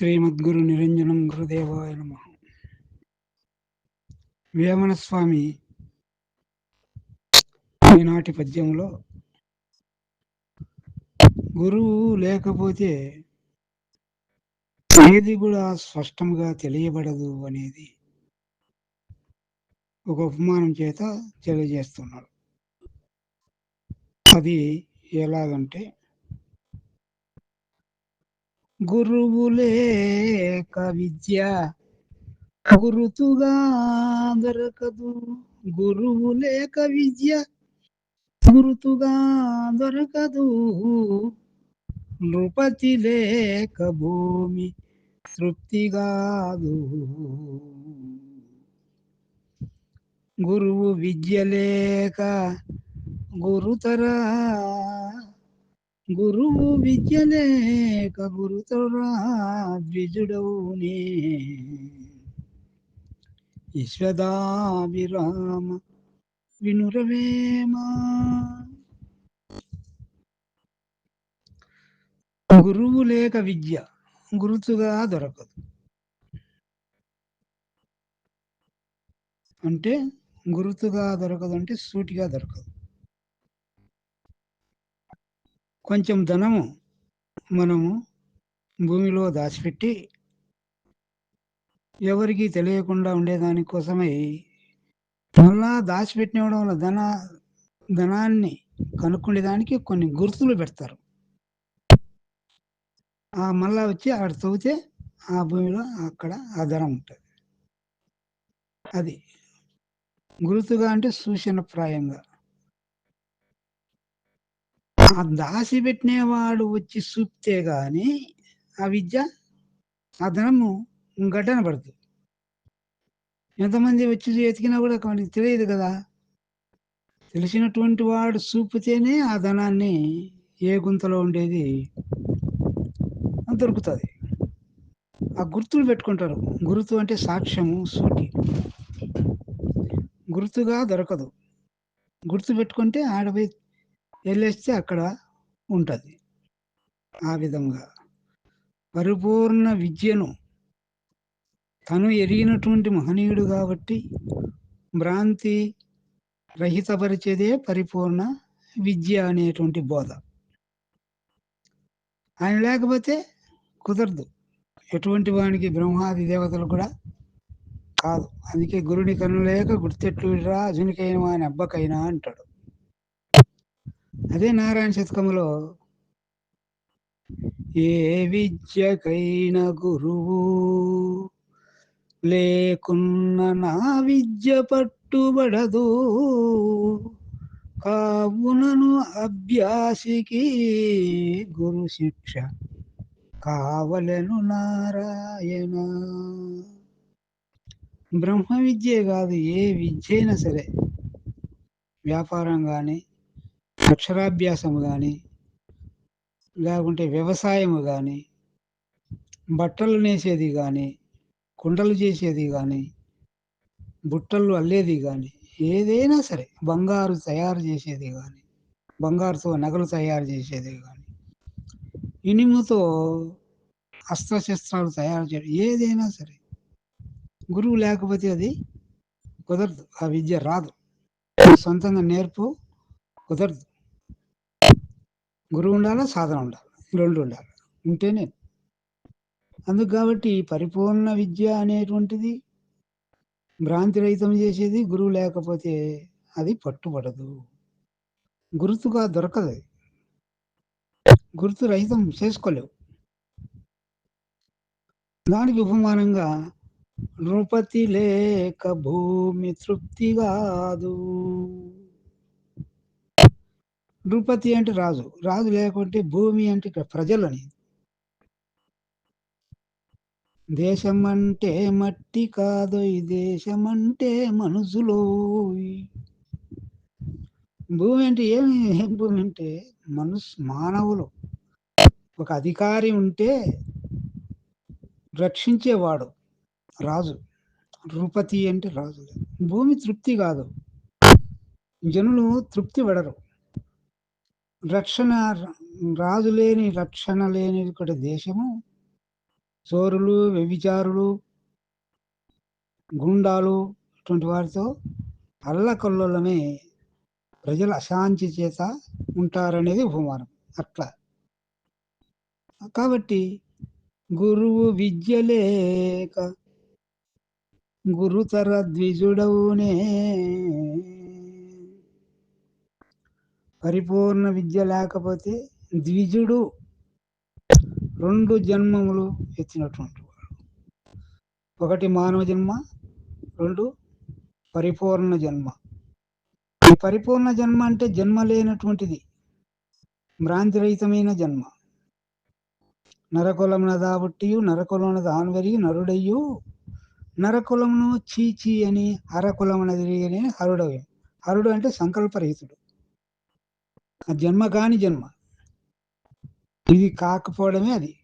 శ్రీమద్గురు నిరంజనం గురుదేవాయ నమ. వేమన స్వామి ఈనాటి పద్యంలో గురువు లేకపోతే ఏది కూడా స్పష్టంగా తెలియబడదు అనేది ఒక ఉపమానం చేత తెలియజేస్తున్నాడు. అది ఎలాగంటే గురువులేక విద్య గురుతుగా దొరకదు గురువు లేక విద్య గురుతుగా దొరకదు నృపతి లేక భూమి తృప్తిగాదు గురువు విద్య లేక గురుతరా గురువు విద్య లేక గురుతర ద్విజుడవునే విశ్వదాభిరామ వినురవేమా. గురువు లేక విద్య గురుతుగా దొరకదు. అంటే గురుతుగా దొరకదు అంటే సూటిగా దొరకదు. కొంచెం ధనము మనము భూమిలో దాచిపెట్టి ఎవరికి తెలియకుండా ఉండేదాని కోసమై మళ్ళా దాచిపెట్టినవడం వల్ల ధన ధనాన్ని కనుక్కునే దానికి కొన్ని గుర్తులు పెడతారు. ఆ మళ్ళా వచ్చి అక్కడ తవ్వితే ఆ భూమిలో అక్కడ ఆ ధనం ఉంటుంది. అది గుర్తుగా అంటే సూచనప్రాయంగా ఆ దాసి పెట్టినవాడు వచ్చి చూపితే గాని ఆ విద్య ఆ ధనము ఘటన పడుతుంది ఎంతమంది వచ్చి ఎతికినా కూడా వాడికి తెలియదు కదా. తెలిసినటువంటి వాడు చూపితేనే ఆ ధనాన్ని ఏ గుంతలో ఉండేది దొరుకుతుంది. ఆ గుర్తులు పెట్టుకుంటారు. గుర్తు అంటే సాక్ష్యము సూటి. గుర్తుగా దొరకదు. గుర్తు పెట్టుకుంటే ఆడపోయి వెళ్ళేస్తే అక్కడ ఉంటుంది. ఆ విధంగా పరిపూర్ణ విద్యను తను ఎరిగినటువంటి మహనీయుడు కాబట్టి భ్రాంతి రహితపరిచేదే పరిపూర్ణ విద్య అనేటువంటి బోధ. ఆయన లేకపోతే కుదరదు. ఎటువంటి వానికి బ్రహ్మాది దేవతలు కూడా కాదు. అందుకే గురుని కనులేక గుర్తెట్లురా అజునికైన వాని అబ్బకైనా అంటాడు. అదే నారాయణ శతకములో ఏ విద్యకైన గురువు లేకున్న నా విద్య పట్టుబడదు. కావునను అభ్యాసికి గురు శిక్ష కావలను నారాయణ. బ్రహ్మ విద్యే కాదు ఏ విద్య అయినా సరే వ్యాపారం కానీ అక్షరాభ్యాసం కానీ లేకుంటే వ్యవసాయము కానీ బట్టలు నేసేది కానీ కుండలు చేసేది కానీ బుట్టలు అల్లేది కానీ ఏదైనా సరే బంగారు తయారు చేసేది కానీ బంగారుతో నగలు తయారు చేసేది కానీ ఇనుముతో అస్త్రశస్త్రాలు తయారు చేయడం ఏదైనా సరే. గురువు లేకపోతే అది కుదరదు ఆ విద్య రాదు. సొంతంగా నేర్పు కుదరదు. గురువు ఉండాలా సాధన ఉండాలి రెండు ఉండాలి ఉంటేనే. అందుకు కాబట్టి పరిపూర్ణ విద్య అనేటువంటిది భ్రాంతి రహితం చేసేది గురువు లేకపోతే అది పట్టుబడదు. గుర్తుగా దొరకదు గుర్తు రహితం చేసుకోలేవు. దానికి ఉపమానంగా నృపతి లేక భూమి తృప్తి కాదు. నృపతి అంటే రాజు. రాజు లేకుంటే భూమి అంటే ఇక్కడ ప్రజలని. దేశం అంటే మట్టి కాదు ఈ దేశం అంటే మనసులో. భూమి అంటే ఏమి? ఏం భూమి అంటే మనసు మానవులు. ఒక అధికారి ఉంటే రక్షించేవాడు రాజు. నృపతి అంటే రాజు. భూమి తృప్తి కాదు. జనులు తృప్తి పడరు. రక్షణ రాజు లేని రక్షణ లేని ఒకటి దేశము. చోరులు వ్యభిచారులు గుండాలు ఇటువంటి వారితో అల్లకల్లోలమే ప్రజలు అశాంతి చేత ఉంటారనేది ఉపమానం. అట్లా. కాబట్టి గురువు విద్య లేక గురుతర ద్విజుడవునే పరిపూర్ణ విద్య లేకపోతే ద్విజుడు రెండు జన్మములు ఎత్తినటువంటి వాడు. ఒకటి మానవ జన్మ రెండు పరిపూర్ణ జన్మ. ఈ పరిపూర్ణ జన్మ అంటే జన్మ లేనటువంటిది. భ్రాంతిరహితమైన జన్మ. నరకులమున దాబుట్టియు నరకులమున దానవరి నరుడయ్యు. నరకులమును చీచి అని హరకులమున తిరిగి హరుడవి హరుడు అంటే సంకల్పరహితుడు. జన్మ కాని జన్మ. ఇది కాకపోవడమే అది.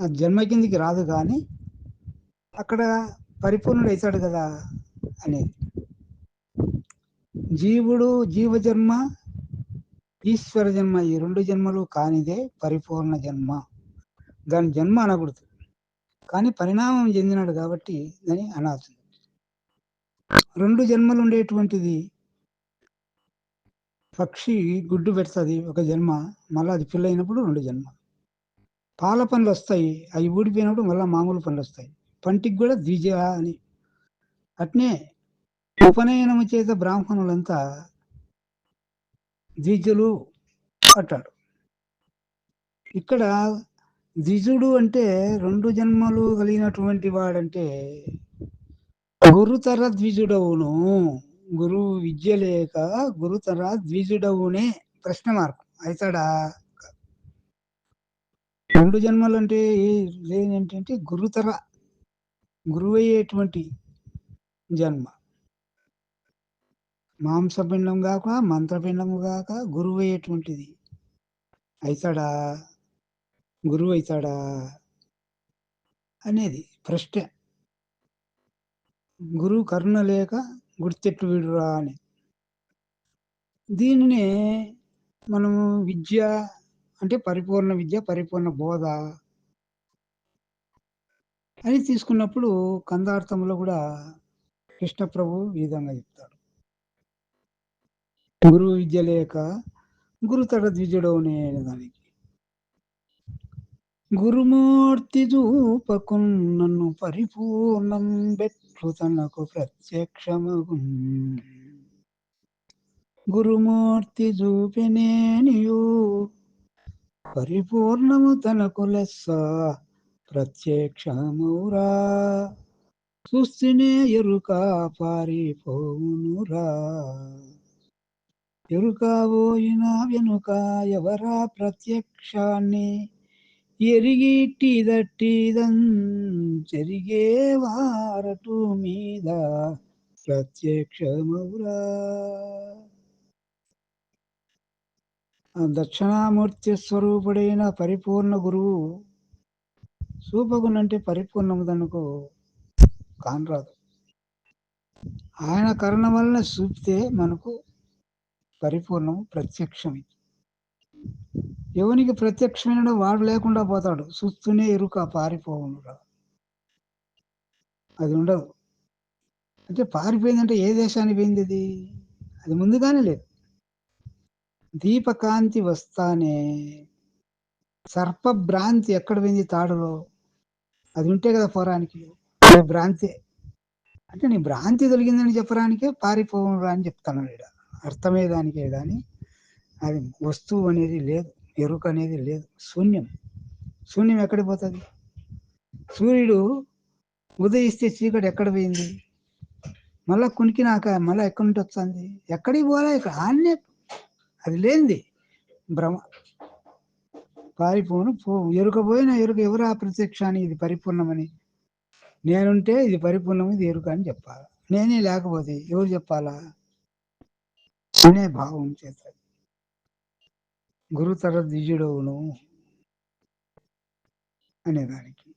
ఆ జన్మ కిందికి రాదు కానీ అక్కడ పరిపూర్ణుడు అవుతాడు కదా అనేది. జీవుడు జీవజన్మ ఈశ్వర జన్మ ఈ రెండు జన్మలు కానిదే పరిపూర్ణ జన్మ. దాని జన్మ అనకూడదు. కానీ పరిణామం చెందినాడు కాబట్టి దాన్ని అనాల్సింది. రెండు జన్మలు ఉండేటువంటిది పక్షి గుడ్డు పెడుతుంది ఒక జన్మ మళ్ళీ అది పిల్ల అయినప్పుడు రెండు జన్మ పాల పనులు వస్తాయి అవి ఊడిపోయినప్పుడు మళ్ళీ మామూలు పనులు వస్తాయి. పంటికి కూడా ద్విజ అని. అట్నే ఉపనయనము చేత బ్రాహ్మణులంతా ద్విజులు అంటాడు ఇక్కడ ద్విజుడు అంటే రెండు జన్మలు కలిగినటువంటి వాడంటే గురుతర ద్విజుడవును. గురువు విద్య లేక గురుతర ద్విజుడవునే ప్రశ్న మార్కు. అవుతాడా రెండు జన్మలు అంటే ఏంటంటే గురుతర గురువు అయ్యేటువంటి జన్మ. మాంసపిండం కాక మంత్రపిండము కాక గురువు అయ్యేటువంటిది అవుతాడా గురువు అవుతాడా అనేది ప్రశ్న. గురువు కరుణ లేక గుర్తెట్టు వీడురా అని. దీనిని మనము విద్య అంటే పరిపూర్ణ విద్య పరిపూర్ణ బోధ అని తీసుకున్నప్పుడు కందార్థంలో కూడా కృష్ణప్రభు ఈ విధంగా చెప్తాడు. గురువు విద్య లేక గురుతడ ద్విజుడవునే అనే దానికి. గురుమూర్తి చూపకు నన్ను పరిపూర్ణం బెట్ తనకు ప్రత్యక్షమగు గురుమూర్తి చూపినేనియు పరిపూర్ణము తనకు లెస్స ప్రత్యక్షమౌరా. చూస్తేనే ఎరుక పారిపోవునురా. ఎరుకబోయిన వెనుక ఎవరా ప్రత్యక్షాన్ని? ఎరిగిట్టిదట్టిదం జరిగే వారటు మీద ప్రత్యక్షమౌరా దక్షిణామూర్తి స్వరూపుడైన పరిపూర్ణ గురువు సూపగునంటే పరిపూర్ణముదనుకో కానరాదు ఆయన కరుణ వలన చూపితే మనకు పరిపూర్ణము ప్రత్యక్షం ఎవనికి ప్రత్యక్షమైన వాడు లేకుండా పోతాడు. చూస్తూనే ఎరుక పారిపోవునురా. అది ఉండదు. అంటే పారిపోయిందంటే ఏ దేశానికి పోయింది అది అది ముందుగానే లేదు. దీపకాంతి వస్తానే. సర్పభ్రాంతి ఎక్కడ పోయింది తాడులో? అది ఉంటే కదా పోరానికి. భ్రాంతి. అంటే నీ భ్రాంతి తొలగిందని చెప్పడానికే పారిపోవునురా అని చెప్తాను ఇక్కడ అర్థమే దానికే కానీ అది వస్తువు అనేది లేదు. ఎరుక అనేది లేదు. శూన్యం. శూన్యం ఎక్కడికి పోతుంది? సూర్యుడు ఉదయిస్తే చీకటి ఎక్కడ పోయింది? మళ్ళా కునికినాక మళ్ళీ ఎక్కడి నుండి వస్తుంది? ఎక్కడికి పోలే ఇక్కడ ఆన్నే అది లేనిది. భ్రమ. పారిపోను పో ఎరుకపోయిన ఎరుక ఎవరు ఆ అని ఇది పరిపూర్ణమని? నేనుంటే ఇది పరిపూర్ణం ఇది ఎరుక అని చెప్పాలి? నేనే లేకపోతే ఎవరు చెప్పాలా? అనే భావం చేస్తుంది గురుతర ద్విజుడవును అనేదానికి.